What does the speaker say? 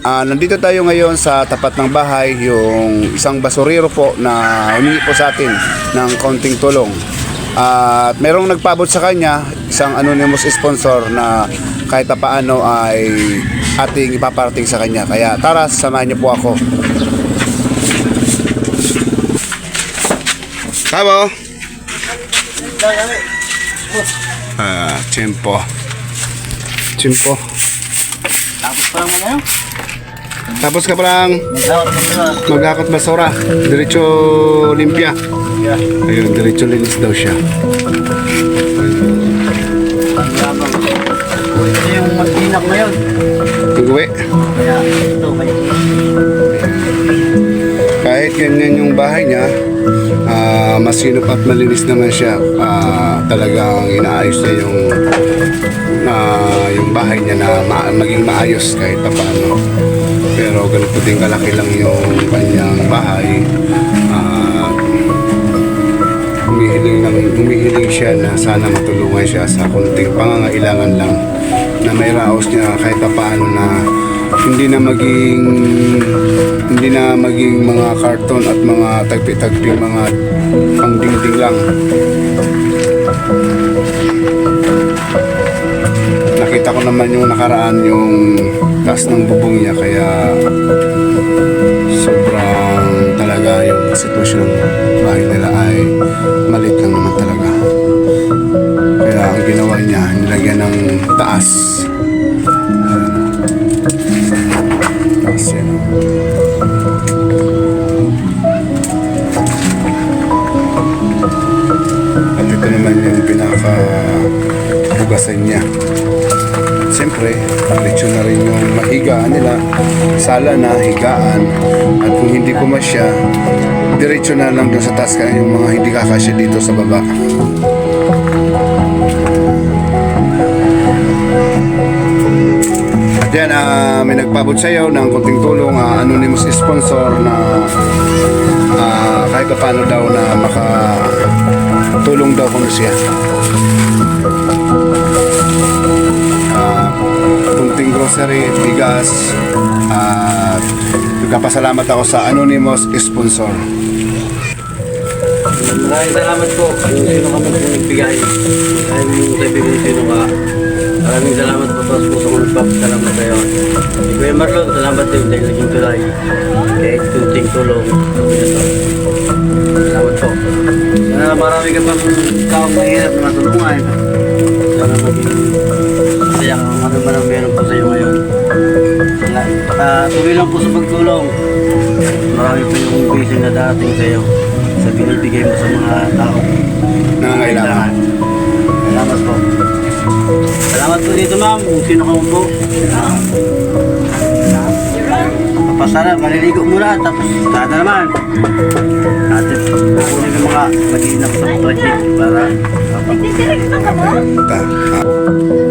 Ah, nandito tayo ngayon sa tapat ng bahay, yung isang basurero po na humingi po sa atin ng konting tulong. At merong nagpabot sa kanya, isang anonymous sponsor na kahit na paano ay ating ipaparating sa kanya. Kaya tara, samahan niyo po ako. Tama. Ah, tiyempo. Tiyempo. Tapos pa lang ngayon. Tapos ka palang na. maghakot basura. Diretso limpia. Ayun, diretso linis daw siya. Ito yung mag-inak ngayon. Uwi. Kaya ito, Kahit ganyan yung bahay niya, ah, masinop at malinis naman siya. Ah, talagang inaayos niya yung ah, yung bahay niya na ma- maging maayos kahit pa paano. Pero ganito din kalaki lang yung kanyang bahay. Ah, humihiling, ng, humihiling siya na sana matulungan siya sa kunting pangangailangan lang na may raos niya kahit pa paano na hindi na maging hindi na maging mga karton at mga tagpi-tagpi mga pangdingding lang. Nakita ko naman yung nakaraan yung taas ng bubong niya kaya sobrang talaga yung sitwasyon ng bahay nila ay malit lang naman talaga. Kaya ang ginawa niya nilagyan ng taas taas hugasan niya Siyempre, diretso na rin yung mahigaan nila. Sala na, higaan. At kung hindi ko masya, diretso na lang doon sa taas kaya yung mga hindi kakasya dito sa baba. At yan, ah, may nagpabot sa iyo ng konting tulong, ah, anonymous sponsor na ah, kahit pa paano daw na makatulong daw kung siya. Kunting grocery, bigas, at nagkapasalamat ako sa anonymous sponsor. Maraming salamat po kung sino ka man nagbigay. Yung kaibigan kung sino ka. Maraming salamat po sa mga nagpapasalamat kayo. Si Kuya Marlon, salamat din dahil naging tulay. Kahit kunting tulong. Sana marami ka pang taong mahirap na matulungan. Sana maging masaya kung ano man ang meron po sa iyo ngayon. Baka tuloy lang po sa pagtulong. Marami po yung busy na dating sa iyo sa binibigay mo sa mga tao. Nangangailangan. Salamat po. Salamat po dito ma'am, kung sino ka po. Papasara, maliligo muna, tapos tada naman. Mag-iinap sa project para kapag Ta- ah.